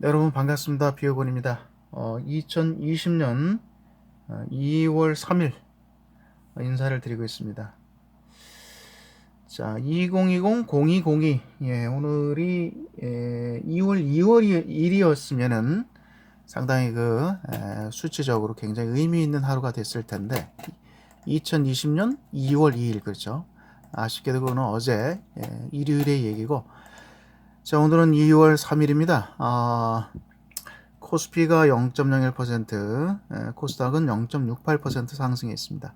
네, 여러분 반갑습니다. 비오곤입니다. 어, 2020년 2월 3일 인사를 드리고 있습니다. 자, 2020-0202 예, 오늘이 예, 2월 2월 1일이었으면은 상당히 그 에, 수치적으로 굉장히 의미 있는 하루가 됐을 텐데 2020년 2월 2일 그렇죠. 아쉽게도 그거는 어제 예, 일요일의 얘기고 자, 오늘은 2월 3일입니다. 아, 코스피가 0.01%, 에, 코스닥은 0.68% 상승했습니다.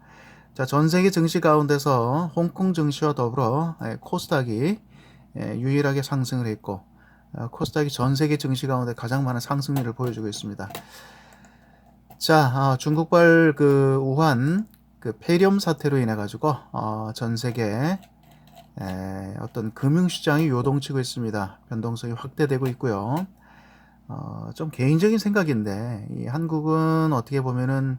자, 전 세계 증시 가운데서 홍콩 증시와 더불어 에, 코스닥이 에, 유일하게 상승을 했고, 어, 코스닥이 전 세계 증시 가운데 가장 많은 상승률을 보여주고 있습니다. 자, 아, 중국발 그 우한 그 폐렴 사태로 인해 가지고 어, 전 세계 에, 어떤 금융시장이 요동치고 있습니다. 변동성이 확대되고 있고요. 어, 좀 개인적인 생각인데, 이 한국은 어떻게 보면은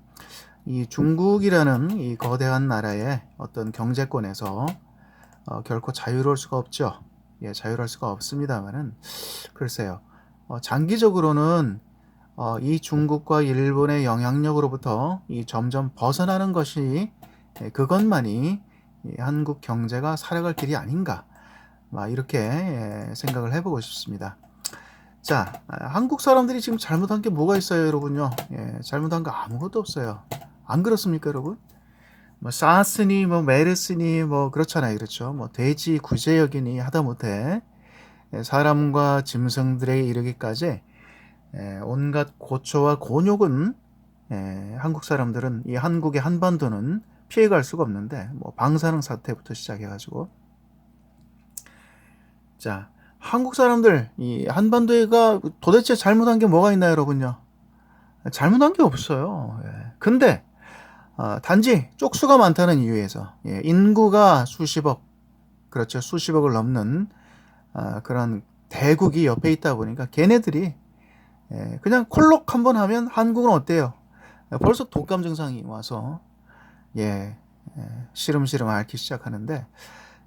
이 중국이라는 이 거대한 나라의 어떤 경제권에서 어, 결코 자유로울 수가 없죠. 예, 자유로울 수가 없습니다만은, 글쎄요. 어, 장기적으로는 어, 이 중국과 일본의 영향력으로부터 이 점점 벗어나는 것이 예, 그것만이 이 한국 경제가 살아갈 길이 아닌가 막 이렇게 예, 생각을 해보고 싶습니다. 자, 아, 한국 사람들이 지금 잘못한 게 뭐가 있어요, 여러분요? 예, 잘못한 거 아무것도 없어요. 안 그렇습니까, 여러분? 뭐 사스니, 뭐 메르스니, 뭐 그렇잖아요, 그렇죠? 뭐 돼지 구제역이니 하다못해 예, 사람과 짐승들에 이르기까지 예, 온갖 고초와 곤욕은 예, 한국 사람들은 이 한국의 한반도는 피해갈 수가 없는데 뭐 방사능 사태부터 시작해가지고 자 한국 사람들 이 한반도가 도대체 잘못한 게 뭐가 있나요, 여러분요? 잘못한 게 없어요. 예. 근데 어, 단지 쪽수가 많다는 이유에서 예, 인구가 수십억 그렇죠 수십억을 넘는 어, 그런 대국이 옆에 있다 보니까 걔네들이 예, 그냥 콜록 한번 하면 한국은 어때요? 벌써 독감 증상이 와서 예, 예, 시름시름 앓기 시작하는데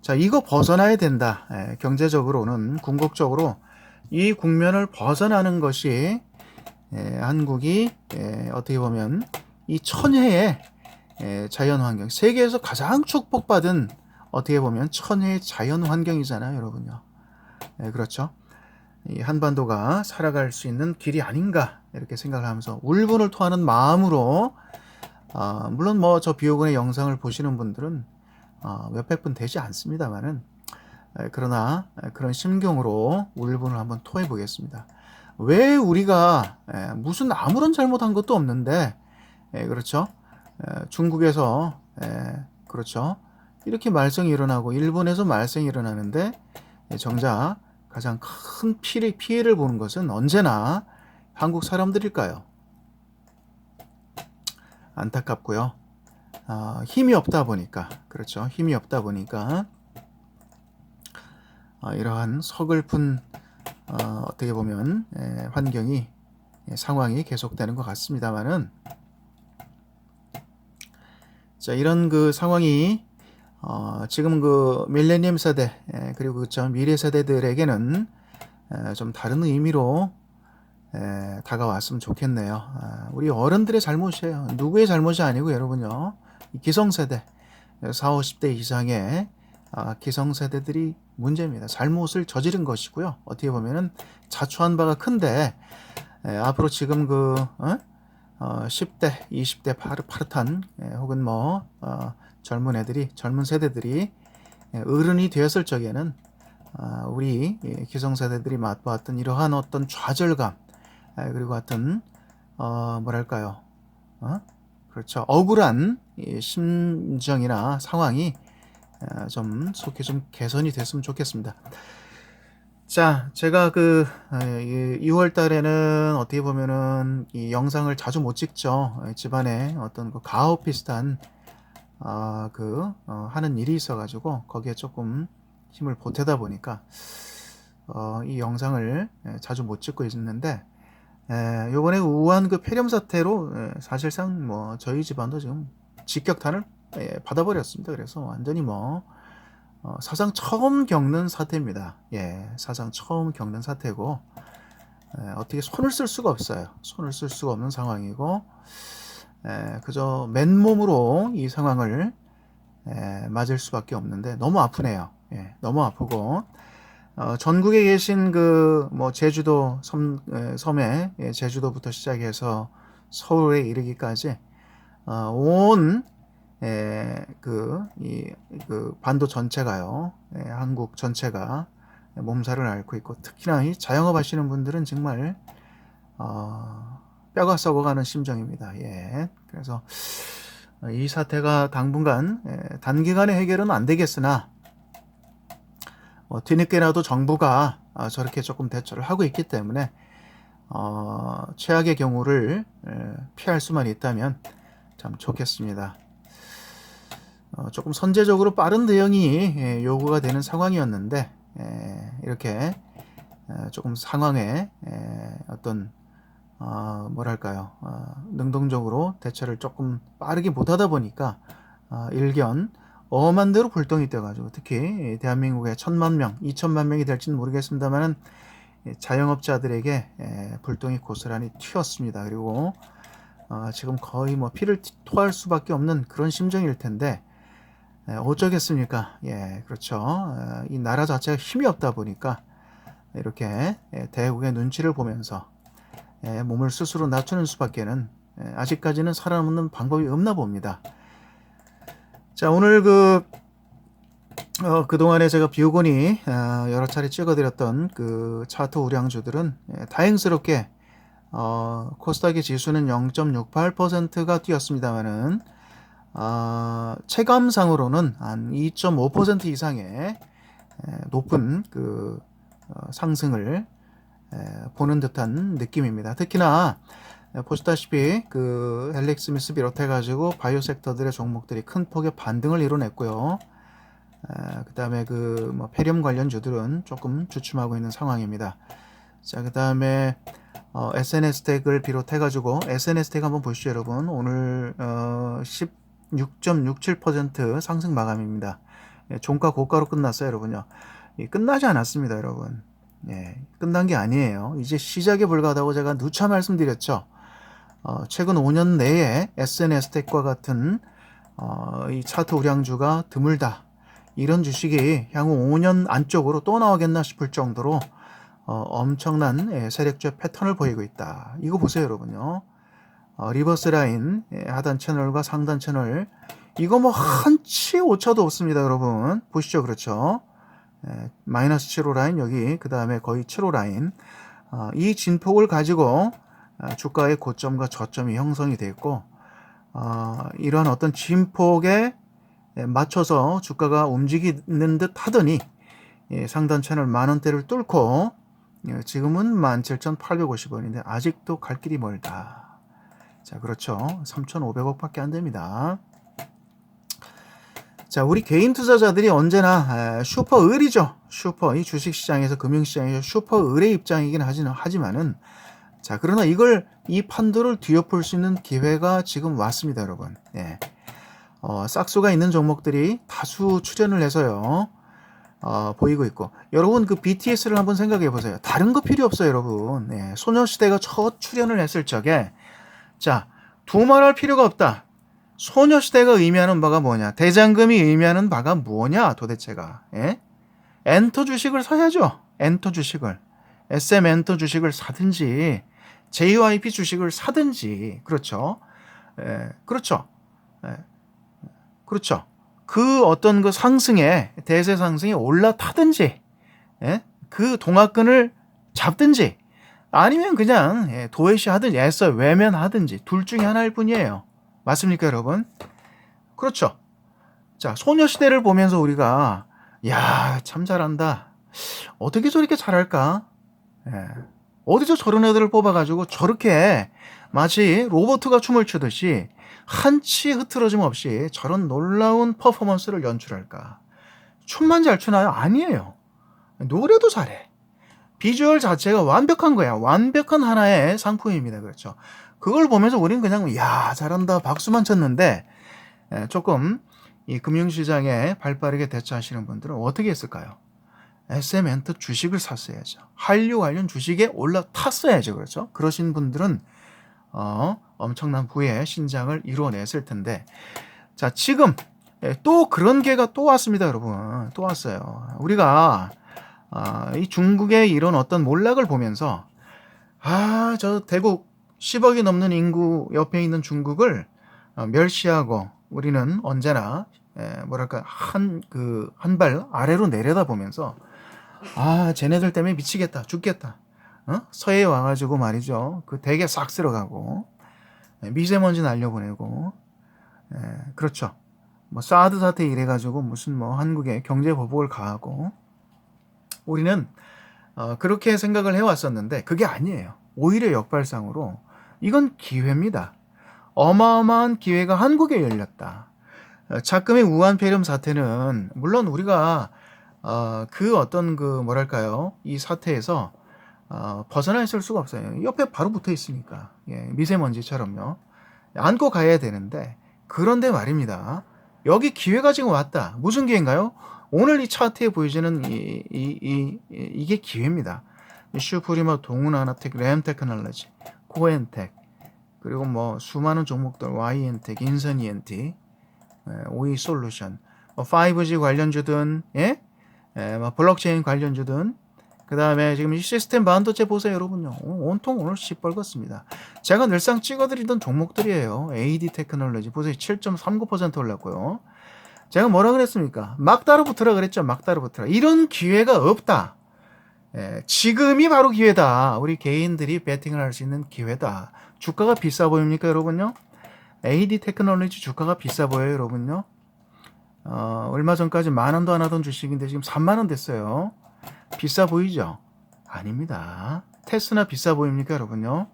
자 이거 벗어나야 된다. 예, 경제적으로는 궁극적으로 이 국면을 벗어나는 것이 예, 한국이 예, 어떻게 보면 이 천혜의 예, 자연 환경 세계에서 가장 축복받은 어떻게 보면 천혜의 자연 환경이잖아요, 여러분요. 예, 그렇죠. 이 한반도가 살아갈 수 있는 길이 아닌가 이렇게 생각을 하면서 울분을 토하는 마음으로 어, 물론 뭐 저 비오근의 영상을 보시는 분들은 어, 몇백 분 되지 않습니다만은 에, 그러나 에, 그런 심경으로 울분을 한번 토해 보겠습니다. 왜 우리가 에, 무슨 아무런 잘못한 것도 없는데 에, 그렇죠? 에, 중국에서 에, 그렇죠? 이렇게 말썽이 일어나고 일본에서 말썽이 일어나는데 에, 정작 가장 큰 피해, 피해를 보는 것은 언제나 한국 사람들일까요? 안타깝고요. 어, 힘이 없다 보니까 그렇죠. 힘이 없다 보니까 어, 이러한 서글픈 어, 어떻게 보면 에, 환경이 예, 상황이 계속되는 것 같습니다만은 자 이런 그 상황이 어, 지금 그 밀레니엄 세대 에, 그리고 그저 미래 세대들에게는 에, 좀 다른 의미로 에, 다가왔으면 좋겠네요. 아, 우리 어른들의 잘못이에요. 누구의 잘못이 아니고 여러분요. 기성세대 40, 50대 이상의 아, 기성세대들이 문제입니다. 잘못을 저지른 것이고요. 어떻게 보면은 자초한 바가 큰데 에, 앞으로 지금 그 어? 어, 10대, 20대 파르, 파릇한 에, 혹은 뭐 어, 젊은 애들이 젊은 세대들이 에, 어른이 되었을 적에는 아, 우리 예, 기성세대들이 맛보았던 이러한 어떤 좌절감 에, 그리고 하여튼 어, 뭐랄까요? 어? 그렇죠. 억울한 이 심정이나 상황이 어, 좀 속히 좀 개선이 됐으면 좋겠습니다. 자, 제가 그 2월 달에는 어떻게 보면은 이 영상을 자주 못 찍죠. 에, 집안에 어떤 그 가업 비슷한 아, 그 어, 하는 일이 있어가지고 거기에 조금 힘을 보태다 보니까 어, 이 영상을 에, 자주 못 찍고 있는데 에, 요번에 우한 그 폐렴 사태로 에, 사실상 뭐 저희 집안도 지금 직격탄을 예, 받아버렸습니다. 그래서 완전히 뭐 어, 사상 처음 겪는 사태입니다. 예, 사상 처음 겪는 사태고 에, 어떻게 손을 쓸 수가 없어요. 손을 쓸 수가 없는 상황이고 에, 그저 맨몸으로 이 상황을 에, 맞을 수밖에 없는데 너무 아프네요. 예, 너무 아프고 어, 전국에 계신 그 뭐 제주도 섬, 에, 섬에 예, 제주도부터 시작해서 서울에 이르기까지 어, 온 에, 그, 이, 그 반도 전체가요, 에, 한국 전체가 몸살을 앓고 있고, 특히나 이 자영업 하시는 분들은 정말, 어, 뼈가 썩어가는 심정입니다. 예. 그래서 이 사태가 당분간, 에, 단기간에 해결은 안 되겠으나, 어, 뒤늦게라도 정부가 아, 저렇게 조금 대처를 하고 있기 때문에, 어, 최악의 경우를 에, 피할 수만 있다면 참 좋겠습니다. 어, 조금 선제적으로 빠른 대응이 예, 요구가 되는 상황이었는데 예, 이렇게 어, 조금 상황에 예, 어떤 어, 뭐랄까요 어, 능동적으로 대처를 조금 빠르게 못하다 보니까 어, 일견 엄한 대로 불똥이 떠가지고 특히 대한민국의 천만 명, 이천만 명이 될지는 모르겠습니다만은 자영업자들에게 예, 불똥이 고스란히 튀었습니다. 그리고 어, 지금 거의 뭐 피를 토할 수밖에 없는 그런 심정일 텐데 예, 어쩌겠습니까? 예, 그렇죠. 어, 이 나라 자체가 힘이 없다 보니까 이렇게 예, 대국의 눈치를 보면서 예, 몸을 스스로 낮추는 수밖에는 예, 아직까지는 살아남는 방법이 없나 봅니다. 자, 오늘 그 어, 그동안에 제가 비오곤이 어, 여러 차례 찍어드렸던 그 차트 우량주들은 예, 다행스럽게 어, 코스닥의 지수는 0.68%가 뛰었습니다만은 어, 체감상으로는 한 2.5% 이상의 에, 높은 그 어, 상승을 에, 보는 듯한 느낌입니다. 특히나 에, 보시다시피 그 헬릭 스미스 비롯해 가지고 바이오 섹터들의 종목들이 큰 폭의 반등을 이뤄냈고요. 그 다음에 그뭐 페리움 관련 주들은 조금 주춤하고 있는 상황입니다. 자, 그 다음에 어, SNS 텍을 비롯해 가지고 SNS 텍 한번 보시죠, 여러분. 오늘 어, 16.67% 상승 마감입니다. 예, 종가 고가로 끝났어요, 여러분요. 예, 끝나지 않았습니다, 여러분. 예, 끝난 게 아니에요. 이제 시작에 불과하다고 제가 누차 말씀드렸죠. 어, 최근 5년 내에 SNS 텍과 같은 어, 이 차트 우량주가 드물다. 이런 주식이 향후 5년 안쪽으로 또 나오겠나 싶을 정도로 어, 엄청난 예, 세력적 패턴을 보이고 있다. 이거 보세요, 여러분요. 어, 리버스 라인 예, 하단 채널과 상단 채널 이거 뭐 한치 오차도 없습니다, 여러분. 보시죠, 그렇죠? 예, 마이너스 7호 라인 여기 그 다음에 거의 7호 라인 어, 이 진폭을 가지고 어, 주가의 고점과 저점이 형성이 되어 있고 어, 이런 어떤 진폭에 예, 맞춰서 주가가 움직이는 듯 하더니 예, 상단 채널 만 원대를 뚫고 예, 지금은 17,850원인데 아직도 갈 길이 멀다. 자, 그렇죠. 3,500억밖에 안 됩니다. 자, 우리 개인 투자자들이 언제나 슈퍼 을이죠. 슈퍼 이 주식 시장에서 금융 시장에서 슈퍼 을의 입장이긴 하지는 하지만은 자, 그러나 이걸 이 판도를 뒤엎을 수 있는 기회가 지금 왔습니다, 여러분. 예. 어, 싹수가 있는 종목들이 다수 출연을 해서요. 어, 보이고 있고 여러분 그 BTS를 한번 생각해 보세요. 다른 거 필요 없어요, 여러분. 네, 소녀시대가 첫 출연을 했을 적에 자 두말할 필요가 없다. 소녀시대가 의미하는 바가 뭐냐? 대장금이 의미하는 바가 뭐냐? 도대체가 예? 엔터 주식을 사야죠. 엔터 주식을 SM 엔터 주식을 사든지 JYP 주식을 사든지 그렇죠. 예, 그렇죠. 예, 그렇죠. 그 어떤 그 상승에 대세 상승에 올라타든지 예? 그 동학근을 잡든지 아니면 그냥 예, 도외시 하든지 애써 외면하든지 둘 중에 하나일 뿐이에요. 맞습니까, 여러분? 그렇죠. 자, 소녀시대를 보면서 우리가 야, 참 잘한다. 어떻게 저렇게 잘할까? 예. 어디서 저런 애들을 뽑아가지고 저렇게 마치 로버트가 춤을 추듯이 한치 흐트러짐 없이 저런 놀라운 퍼포먼스를 연출할까? 춤만 잘 추나요? 아니에요. 노래도 잘해. 비주얼 자체가 완벽한 거야. 완벽한 하나의 상품입니다. 그렇죠. 그걸 보면서 우리는 그냥, 야, 잘한다. 박수만 쳤는데, 조금 이 금융시장에 발 빠르게 대처하시는 분들은 어떻게 했을까요? SM엔터 주식을 샀어야죠. 한류 관련 주식에 올라탔어야죠. 그렇죠? 그러신 분들은 어, 엄청난 부의 신장을 이루어냈을 텐데 자 지금 예, 또 그런 개가 또 왔습니다, 여러분. 또 왔어요. 우리가 아, 이 중국의 이런 어떤 몰락을 보면서 아, 저 대국 10억이 넘는 인구 옆에 있는 중국을 어, 멸시하고 우리는 언제나 에, 뭐랄까 한 그 한 발 아래로 내려다 보면서 아 쟤네들 때문에 미치겠다. 죽겠다. 어? 서해에 와가지고 말이죠. 그 대게 싹 쓸어가고 에, 미세먼지 날려보내고 에, 그렇죠. 뭐 사드 사태 이래가지고 무슨 뭐 한국에 경제 보복을 가하고 우리는 어, 그렇게 생각을 해왔었는데 그게 아니에요. 오히려 역발상으로 이건 기회입니다. 어마어마한 기회가 한국에 열렸다. 어, 작금의 우한 폐렴 사태는 물론 우리가 어, 그 어떤 그 뭐랄까요 이 사태에서 어, 벗어나 있을 수가 없어요. 옆에 바로 붙어 있으니까 예, 미세먼지처럼요. 안고 가야 되는데 그런데 말입니다. 여기 기회가 지금 왔다. 무슨 기회인가요? 오늘 이 차트에 보여지는 이, 이, 이, 이, 이게 기회입니다. 슈프리머, 동훈아나텍, 램테크놀로지, 코엔텍, 그리고 뭐 수많은 종목들 YN텍, 인선이엔티, 오이 솔루션, 뭐 5G 관련주든 예, 예, 뭐 블록체인 관련주든 그 다음에 지금 이 시스템 반도체 보세요 여러분요. 오, 온통 오늘 시뻘겋습니다. 제가 늘상 찍어드리던 종목들이에요. AD 테크놀로지. 보세요. 7.39% 올랐고요. 제가 뭐라 그랬습니까? 막 따라붙으라 그랬죠 막 따라붙으라. 이런 기회가 없다. 예, 지금이 바로 기회다. 우리 개인들이 베팅을 할 수 있는 기회다. 주가가 비싸 보입니까, 여러분요? AD 테크놀로지 주가가 비싸 보여요, 여러분요? 어, 얼마 전까지 만 원도 안 하던 주식인데 지금 3만 원 됐어요. 비싸 보이죠? 아닙니다. 테스나 비싸 보입니까, 여러분요?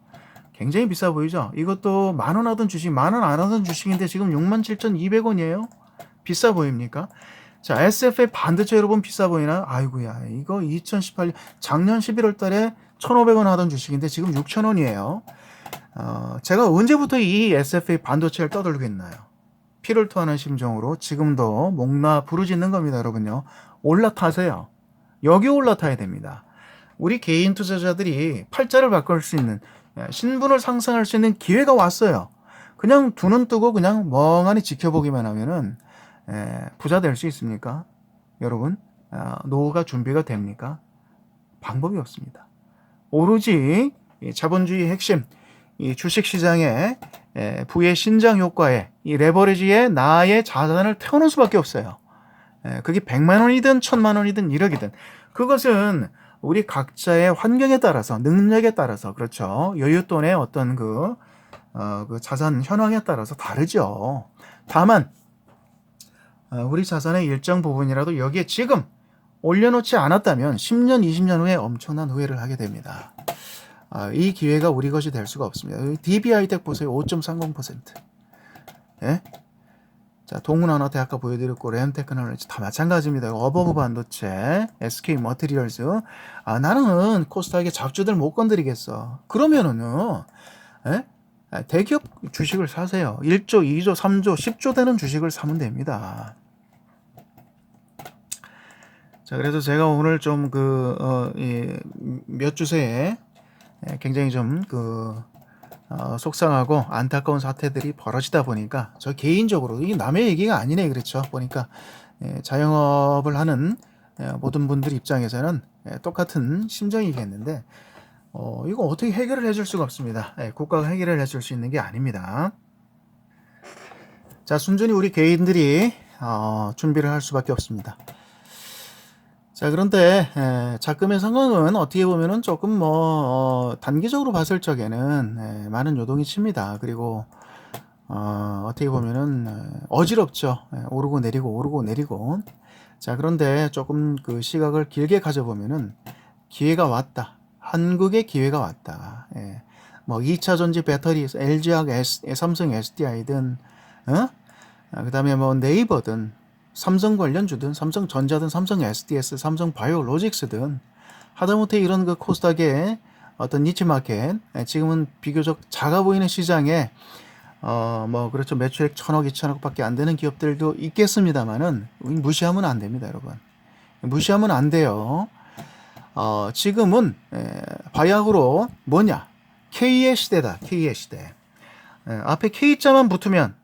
굉장히 비싸 보이죠? 이것도 만 원 하던 주식, 만 원 안 하던 주식인데 지금 67,200원이에요? 비싸 보입니까? 자, SFA 반도체 여러분 비싸 보이나? 아이고야, 이거 2018년, 작년 11월 달에 1,500원 하던 주식인데 지금 6,000원이에요. 어, 제가 언제부터 이 SFA 반도체를 떠들고 있나요? 피를 토하는 심정으로 지금도 목나 부르짖는 겁니다, 여러분요. 올라타세요. 여기 올라타야 됩니다. 우리 개인 투자자들이 팔자를 바꿀 수 있는 예, 신분을 상승할 수 있는 기회가 왔어요. 그냥 두 눈 뜨고 그냥 멍하니 지켜보기만 하면은 에, 부자 될 수 있습니까? 여러분 아, 노후가 준비가 됩니까? 방법이 없습니다. 오로지 자본주의 핵심 이 주식 시장 의 부의 신장 효과에 이 레버리지에 나의 자산을 태우는 수밖에 없어요. 그게 100만 원이든 1000만 원이든 1억이든 그것은 우리 각자의 환경에 따라서 능력에 따라서 그렇죠. 여윳돈의 어떤 그, 어, 그 자산 현황에 따라서 다르죠. 다만 어, 우리 자산의 일정 부분이라도 여기에 지금 올려놓지 않았다면 10년, 20년 후에 엄청난 후회를 하게 됩니다. 아, 이 기회가 우리 것이 될 수가 없습니다. DBI텍 보세요. 5.30%. 예? 자, 동문하나대 아까 보여드렸고, 램테크놀로지 다 마찬가지입니다. 어버브 반도체, SK 머티리얼즈. 아, 나는 코스닥의 잡주들 못 건드리겠어. 그러면은요, 예? 아, 대기업 주식을 사세요. 1조, 2조, 3조, 10조 되는 주식을 사면 됩니다. 자, 그래서 제가 오늘 좀 그, 어, 몇 주세에 예, 굉장히 좀그 어, 속상하고 안타까운 사태들이 벌어지다 보니까 저 개인적으로 이게 남의 얘기가 아니네 그렇죠 보니까 예, 자영업을 하는 예, 모든 분들 입장에서는 예, 똑같은 심정이겠는데 어, 이거 어떻게 해결을 해줄 수가 없습니다. 예, 국가가 해결을 해줄 수 있는 게 아닙니다. 자 순전히 우리 개인들이 어, 준비를 할 수밖에 없습니다. 자, 그런데 에, 작금의 상황은 어떻게 보면은 조금 뭐 어, 단기적으로 봤을 적에는 에, 많은 요동이 칩니다. 그리고 어, 어떻게 보면은 에, 어지럽죠. 에, 오르고 내리고 오르고 내리고. 자, 그런데 조금 그 시각을 길게 가져보면은 기회가 왔다. 한국의 기회가 왔다. 예. 뭐 2차 전지 배터리 LG학 삼성 SDI든 어? 아, 그다음에 뭐 네이버든 삼성 관련주든 삼성전자든 삼성 SDS, 삼성 바이오로직스든 하다못해 이런 그 코스닥의 어떤 니치 마켓 예, 지금은 비교적 작아 보이는 시장에 어 뭐 그렇죠 매출액 천억 이천억밖에 안 되는 기업들도 있겠습니다만은 무시하면 안 됩니다 여러분 무시하면 안 돼요. 어, 지금은 에, 바야흐로 뭐냐? K의 시대다. K의 시대. 에, 앞에 K자만 붙으면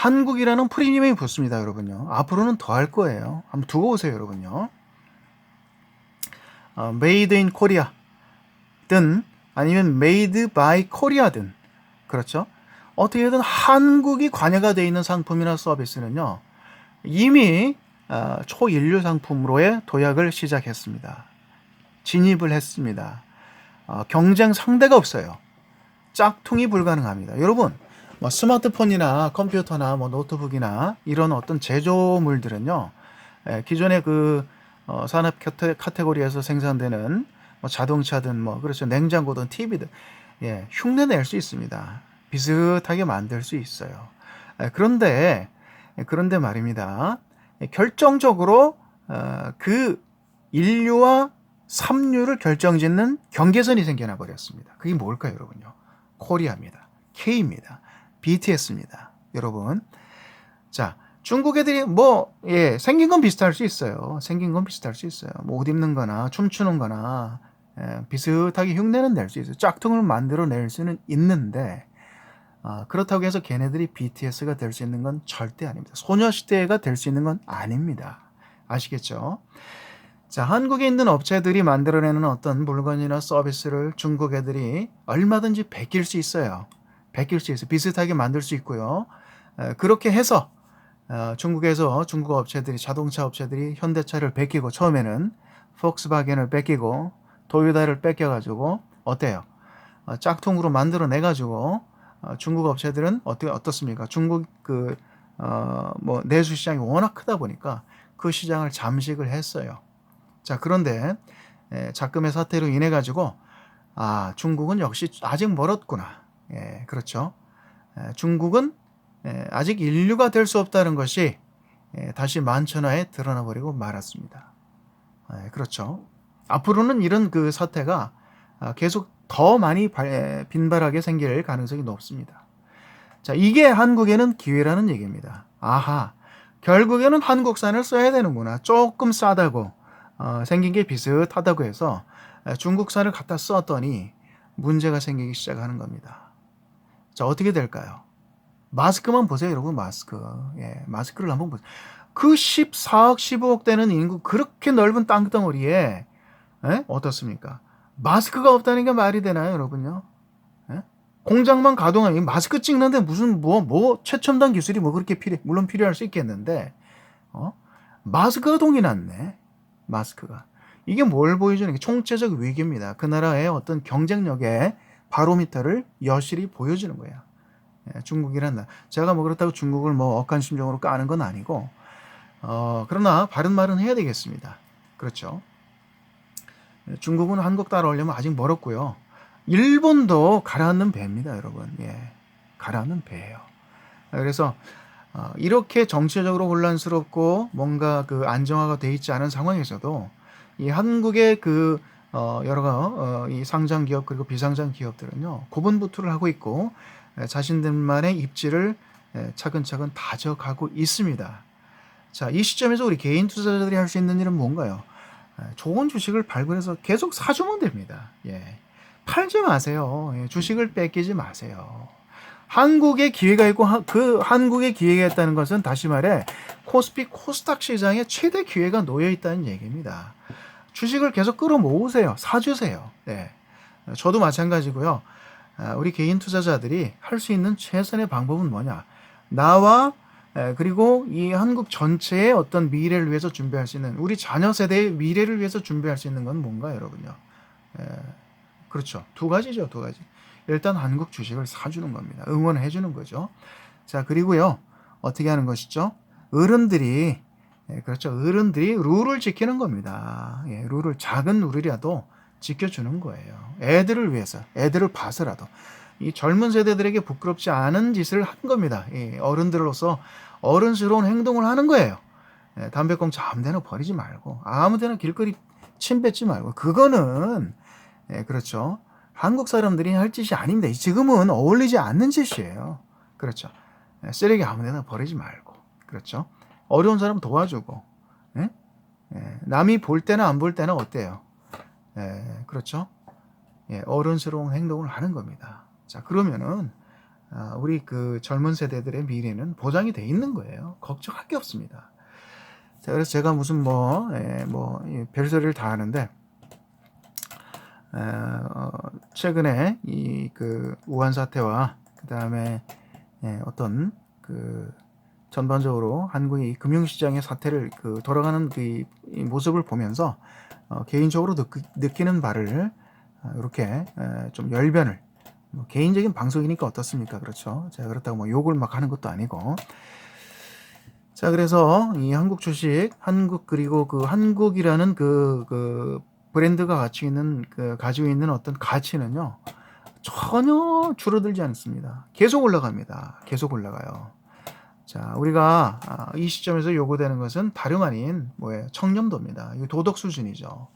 한국이라는 프리미엄이 붙습니다, 여러분요. 앞으로는 더 할 거예요. 한번 두고 오세요, 여러분요. 어, made in Korea든 아니면 made by Korea든 그렇죠. 어떻게든 한국이 관여가 되어 있는 상품이나 서비스는요. 이미 어, 초인류 상품으로의 도약을 시작했습니다. 진입을 했습니다. 어, 경쟁 상대가 없어요. 짝퉁이 불가능합니다. 여러분, 뭐 스마트폰이나 컴퓨터나 뭐 노트북이나 이런 어떤 제조물들은요, 예, 기존의 그 어, 산업 카테, 카테고리에서 생산되는 뭐 자동차든 뭐 그렇죠 냉장고든 TV든 예, 흉내 낼 수 있습니다. 비슷하게 만들 수 있어요. 예, 그런데 예, 그런데 말입니다. 예, 결정적으로 어, 그 인류와 삼류를 결정짓는 경계선이 생겨나 버렸습니다. 그게 뭘까요, 여러분요? 코리아입니다. K입니다. BTS입니다. 여러분. 자, 중국 애들이 뭐, 예, 생긴 건 비슷할 수 있어요. 생긴 건 비슷할 수 있어요. 뭐 옷 입는 거나 춤추는 거나, 예, 비슷하게 흉내는 낼 수 있어요. 짝퉁을 만들어 낼 수는 있는데, 아, 그렇다고 해서 걔네들이 BTS가 될 수 있는 건 절대 아닙니다. 소녀시대가 될 수 있는 건 아닙니다. 아시겠죠? 자, 한국에 있는 업체들이 만들어내는 어떤 물건이나 서비스를 중국 애들이 얼마든지 베낄 수 있어요. 베낄 수 있어요. 비슷하게 만들 수 있고요. 에, 그렇게 해서 어, 중국에서 중국 업체들이 자동차 업체들이 현대차를 뺏기고 처음에는 폭스바겐을 뺏기고 도요다를 뺏겨가지고 어때요? 어, 짝퉁으로 만들어내 가지고 어, 중국 업체들은 어떻게 어떻습니까? 중국 그 어, 뭐 내수 시장이 워낙 크다 보니까 그 시장을 잠식을 했어요. 자 그런데 에, 작금의 사태로 인해 가지고 아 중국은 역시 아직 멀었구나. 예, 그렇죠. 에, 중국은 에, 아직 인류가 될 수 없다는 것이 에, 다시 만천하에 드러나 버리고 말았습니다. 에, 그렇죠. 앞으로는 이런 그 사태가 아, 계속 더 많이 발, 빈발하게 생길 가능성이 높습니다. 자, 이게 한국에는 기회라는 얘기입니다. 아하, 결국에는 한국산을 써야 되는구나. 조금 싸다고 어, 생긴 게 비슷하다고 해서 중국산을 갖다 썼더니 문제가 생기기 시작하는 겁니다. 자, 어떻게 될까요? 마스크만 보세요, 여러분. 마스크. 예, 마스크를 한번 보세요. 그 14억, 15억 되는 인구, 그렇게 넓은 땅덩어리에, 예? 어떻습니까? 마스크가 없다는 게 말이 되나요, 여러분요? 예? 공장만 가동하면 마스크 찍는데 무슨 뭐, 뭐, 최첨단 기술이 뭐 그렇게 필요, 물론 필요할 수 있겠는데, 어? 마스크가 동이 났네. 마스크가. 이게 뭘 보여주는 게 총체적 위기입니다. 그 나라의 어떤 경쟁력의 바로미터를 여실히 보여주는 거예요. 예, 중국이란 나라. 제가 뭐 그렇다고 중국을 뭐 억한 심정으로 까는 건 아니고, 어, 그러나 바른 말은 해야 되겠습니다. 그렇죠. 예, 중국은 한국 따라오려면 아직 멀었고요. 일본도 가라앉는 배입니다, 여러분. 예. 가라앉는 배예요. 그래서 어, 이렇게 정치적으로 혼란스럽고 뭔가 그 안정화가 돼 있지 않은 상황에서도 이 한국의 그 어, 여러 어, 이 상장 기업 그리고 비상장 기업들은요 고분부투를 하고 있고 에, 자신들만의 입지를 에, 차근차근 다져가고 있습니다. 자, 이 시점에서 우리 개인 투자자들이 할 수 있는 일은 뭔가요? 에, 좋은 주식을 발굴해서 계속 사주면 됩니다. 예. 팔지 마세요. 예, 주식을 뺏기지 마세요. 한국의 기회가 있고 하, 그 한국의 기회가 있다는 것은 다시 말해 코스피 코스닥 시장에 최대 기회가 놓여 있다는 얘기입니다. 주식을 계속 끌어모으세요. 사주세요. 네. 저도 마찬가지고요. 아, 우리 개인 투자자들이 할 수 있는 최선의 방법은 뭐냐? 나와 그리고 이 한국 전체의 어떤 미래를 위해서 준비할 수 있는 우리 자녀 세대의 미래를 위해서 준비할 수 있는 건 뭔가 여러분요? 그렇죠. 두 가지죠. 두 가지. 일단 한국 주식을 사주는 겁니다. 응원해 주는 거죠. 자, 그리고요. 어떻게 하는 것이죠? 어른들이 예, 그렇죠. 어른들이 룰을 지키는 겁니다. 예, 룰을 작은 룰이라도 지켜주는 거예요. 애들을 위해서, 애들을 봐서라도 이 젊은 세대들에게 부끄럽지 않은 짓을 한 겁니다. 예, 어른들로서 어른스러운 행동을 하는 거예요. 예, 담배꽁초 아무 데나 버리지 말고 아무 데나 길거리 침 뱉지 말고 그거는 예, 그렇죠. 한국 사람들이 할 짓이 아닙니다. 지금은 어울리지 않는 짓이에요. 그렇죠. 쓰레기 아무 데나 버리지 말고. 그렇죠. 어려운 사람 도와주고. 예? 예, 남이 볼 때나 안 볼 때나 어때요? 예, 그렇죠? 예, 어른스러운 행동을 하는 겁니다. 자, 그러면은 아, 우리 그 젊은 세대들의 미래는 보장이 돼 있는 거예요. 걱정할 게 없습니다. 자, 그래서 제가 무슨 뭐, 예, 뭐, 이 별소리를 다 하는데, 어, 최근에 이 그 우한 사태와 그 다음에 예, 어떤 그 전반적으로 한국의 이 금융시장의 사태를 그 돌아가는 그 모습을 보면서 어, 개인적으로 느끼, 는 바를 어, 이렇게 에, 좀 열변을 뭐 개인적인 방송이니까 어떻습니까? 그렇죠. 제가 그렇다고 뭐 욕을 막 하는 것도 아니고. 자, 그래서 이 한국 주식, 한국 그리고 그 한국이라는 그, 그 브랜드가 가지고 있는 그 가지고 있는 어떤 가치는요. 전혀 줄어들지 않습니다. 계속 올라갑니다. 계속 올라가요. 자, 우리가 아, 이 시점에서 요구되는 것은 다름 아닌 뭐예요? 청렴도입니다. 이 도덕 수준이죠.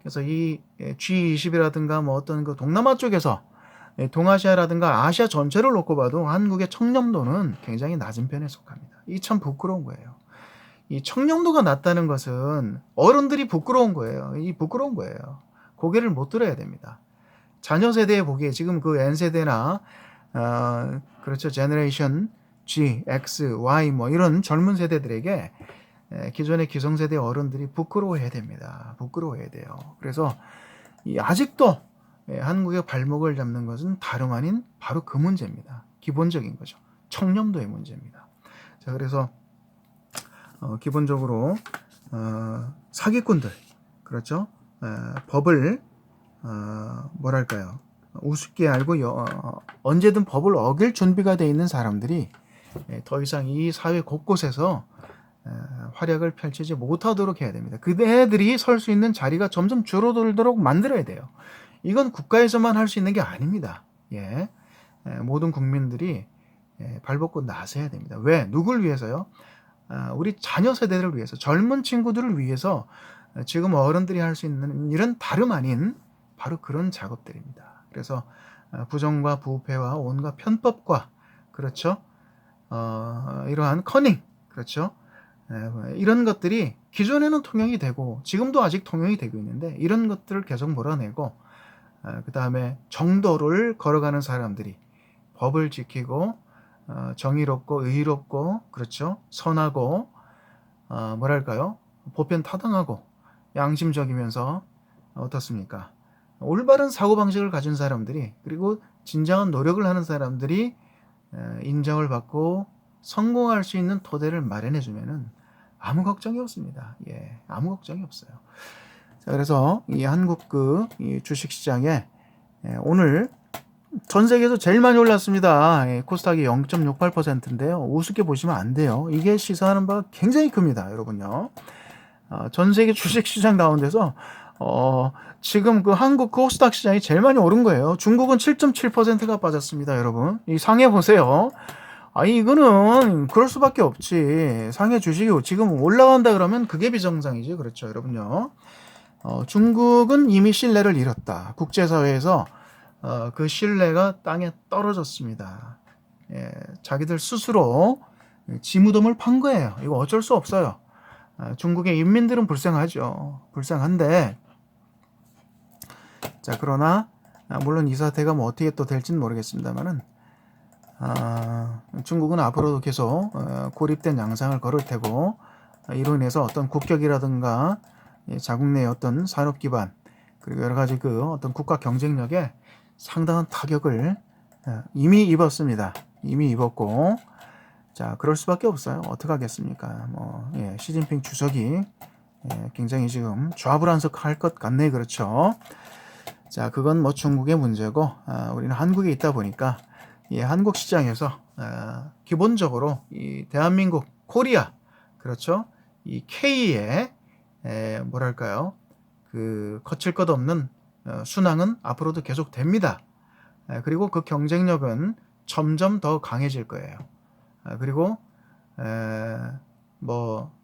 그래서 이 G20이라든가 뭐 어떤 그 동남아 쪽에서 예, 동아시아라든가 아시아 전체를 놓고 봐도 한국의 청렴도는 굉장히 낮은 편에 속합니다. 이 참 부끄러운 거예요. 이 청렴도가 낮다는 것은 어른들이 부끄러운 거예요. 이 부끄러운 거예요. 고개를 못 들어야 됩니다. 자녀 세대에 보기에 지금 그 N 세대나 어, 그렇죠 제너레이션 G, X, Y 뭐 이런 젊은 세대들에게 에, 기존의 기성세대 어른들이 부끄러워해야 됩니다. 부끄러워해야 돼요. 그래서 이 아직도 예, 한국의 발목을 잡는 것은 다름 아닌 바로 그 문제입니다. 기본적인 거죠. 청렴도의 문제입니다. 자, 그래서 어, 기본적으로 어, 사기꾼들 그렇죠? 에, 법을 어, 뭐랄까요? 우습게 알고 여, 어, 언제든 법을 어길 준비가 돼 있는 사람들이 예, 더 이상 이 사회 곳곳에서 에, 활약을 펼치지 못하도록 해야 됩니다. 그대들이 설 수 있는 자리가 점점 줄어들도록 만들어야 돼요. 이건 국가에서만 할 수 있는 게 아닙니다. 예. 에, 모든 국민들이 예, 발벗고 나서야 됩니다. 왜? 누굴 위해서요? 아, 우리 자녀 세대를 위해서, 젊은 친구들을 위해서 어, 지금 어른들이 할 수 있는 일은 다름 아닌 바로 그런 작업들입니다. 그래서 어, 부정과 부패와 온갖 편법과 그렇죠? 어, 이러한 커닝, 그렇죠? 에, 이런 것들이 기존에는 통용이 되고 지금도 아직 통용이 되고 있는데 이런 것들을 계속 몰아내고 그 다음에 정도를 걸어가는 사람들이 법을 지키고 어, 정의롭고 의롭고 그렇죠? 선하고 어, 뭐랄까요? 보편 타당하고 양심적이면서 어떻습니까? 올바른 사고 방식을 가진 사람들이 그리고 진정한 노력을 하는 사람들이 에, 인정을 받고 성공할 수 있는 토대를 마련해 주면은 아무 걱정이 없습니다. 예, 아무 걱정이 없어요. 자, 그래서 이 한국 그 이 주식 시장에 예, 오늘 전 세계에서 제일 많이 올랐습니다. 예, 코스닥이 0.68%인데요. 우습게 보시면 안 돼요. 이게 시사하는 바가 굉장히 큽니다, 여러분요. 어, 전 세계 주식 시장 가운데서 어, 지금 그 한국 코스닥 시장이 제일 많이 오른 거예요. 중국은 7.7%가 빠졌습니다, 여러분. 이 상해 보세요. 아니 이거는 그럴 수밖에 없지. 상해 주식이 지금 올라간다 그러면 그게 비정상이지, 그렇죠, 여러분요. 어, 중국은 이미 신뢰를 잃었다. 국제사회에서 어, 그 신뢰가 땅에 떨어졌습니다. 예, 자기들 스스로 지무덤을 판 거예요. 이거 어쩔 수 없어요. 아, 중국의 인민들은 불쌍하죠. 불쌍한데, 자 그러나 아, 물론 이 사태가 뭐 어떻게 또 될지는 모르겠습니다만은 아, 중국은 앞으로도 계속 어, 고립된 양상을 걸을 테고 아, 이로 인해서 어떤 국격이라든가 예, 자국 내 어떤 산업 기반 그리고 여러 가지 그 어떤 국가 경쟁력에 상당한 타격을 예, 이미 입었습니다. 이미 입었고 자 그럴 수밖에 없어요. 어떻게 하겠습니까? 뭐 예, 시진핑 주석이 예, 굉장히 지금 좌불안석할 것 같네 그렇죠. 자 그건 뭐 중국의 문제고 아, 우리는 한국에 있다 보니까 이 한국 시장에서 아, 기본적으로 이 대한민국 코리아 그렇죠. 이 K의 에, 뭐랄까요 그 거칠 것 없는 어, 순항은 앞으로도 계속 됩니다. 에, 그리고 그 경쟁력은 점점 더 강해질 거예요. 아, 그리고 에, 뭐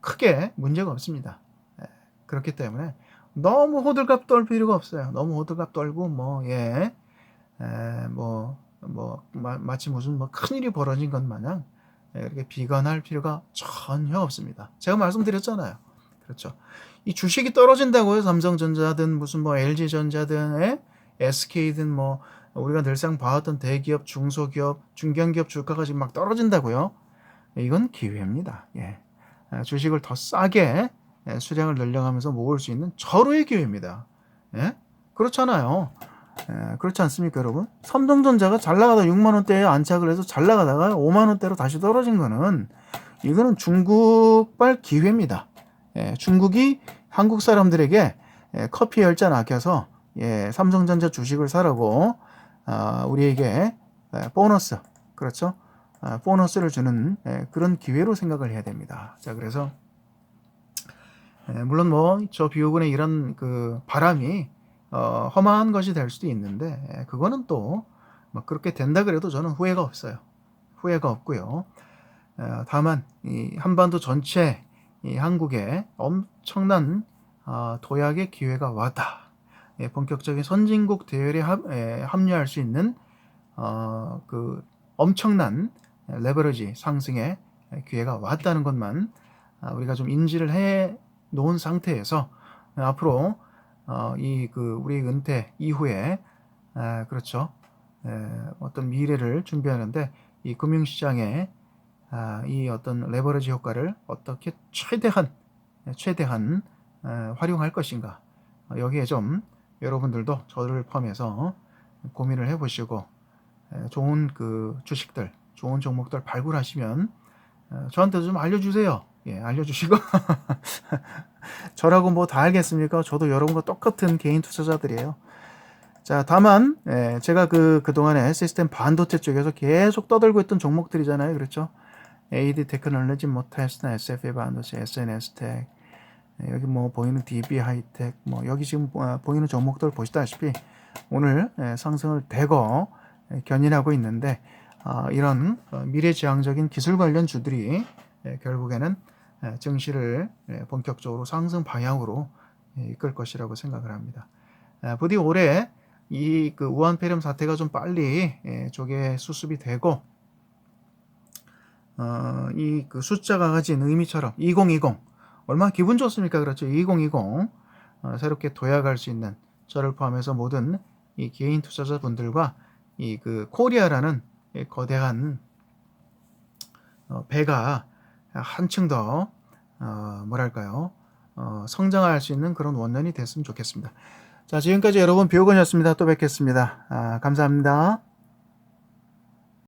크게 문제가 없습니다. 에, 그렇기 때문에 너무 호들갑 떨 필요가 없어요. 너무 호들갑 떨고 뭐 예, 에, 뭐, 뭐 마, 마치 무슨 뭐 큰일이 벌어진 것 마냥 예, 이렇게 비관할 필요가 전혀 없습니다. 제가 말씀드렸잖아요. 그렇죠. 이 주식이 떨어진다고요. 삼성전자든 무슨 뭐 LG전자든 에? SK든 뭐 우리가 늘상 봐왔던 대기업, 중소기업, 중견기업 주가가 지금 막 떨어진다고요. 이건 기회입니다. 예. 아, 주식을 더 싸게 예, 수량을 늘려가면서 모을 수 있는 절호의 기회입니다. 예? 그렇잖아요. 예, 그렇지 않습니까, 여러분? 삼성전자가 잘 나가다 6만 원대에 안착을 해서 잘 나가다가 5만 원대로 다시 떨어진 거는 이거는 중국발 기회입니다. 예, 중국이 한국 사람들에게 예, 커피 열잔 아껴서 예, 삼성전자 주식을 사라고 아, 우리에게 예, 보너스 그렇죠? 아, 보너스를 주는 예, 그런 기회로 생각을 해야 됩니다. 자, 그래서 예, 물론 뭐 저 비오군의 이런 그 바람이 어, 험한 것이 될 수도 있는데 예, 그거는 또뭐 그렇게 된다 그래도 저는 후회가 없어요. 후회가 없고요. 어, 다만 이 한반도 전체 이 한국에 엄청난 어, 도약의 기회가 왔다. 예, 본격적인 선진국 대열에 합, 예, 합류할 수 있는 어, 그 엄청난 레버리지 상승의 기회가 왔다는 것만 아, 우리가 좀 인지를 해 놓은 상태에서 앞으로 어, 이그 우리 은퇴 이후에 아, 그렇죠 에, 어떤 미래를 준비하는데 이 금융시장의 아, 이 어떤 레버리지 효과를 어떻게 최대한 최대한 에, 활용할 것인가 어, 여기에 좀 여러분들도 저를 포함해서 고민을 해보시고 에, 좋은 그 주식들 좋은 종목들 발굴하시면 어, 저한테도 좀 알려주세요. 예, 알려주시고 저라고 뭐 다 알겠습니까? 저도 여러분과 똑같은 개인 투자자들이에요. 자, 다만 예, 제가 그 그동안에 시스템 반도체 쪽에서 계속 떠들고 있던 종목들이잖아요. 그렇죠? AD 테크놀로지, 뭐 테스나, SFA 반도체, SNS 텍 예, 여기 뭐 보이는 DB 하이텍 뭐 여기 지금 보- 보이는 종목들 보시다시피 오늘 예, 상승을 대거 예, 견인하고 있는데 아, 이런 어, 미래지향적인 기술 관련 주들이 예, 결국에는 예, 증시를 예, 본격적으로 상승 방향으로 예, 이끌 것이라고 생각을 합니다. 아, 부디 올해 이 그 우한 폐렴 사태가 좀 빨리 예, 조개 수습이 되고 어, 이 그 숫자가 가진 의미처럼 2020 얼마나 기분 좋습니까? 그렇죠. 2020 어, 새롭게 도약할 수 있는 저를 포함해서 모든 이 개인 투자자분들과 이 그 코리아라는 이 거대한 어, 배가 한층 더 어, 뭐랄까요 어, 성장할 수 있는 그런 원년이 됐으면 좋겠습니다. 자 지금까지 여러분 비오건이었습니다. 또 뵙겠습니다. 아, 감사합니다.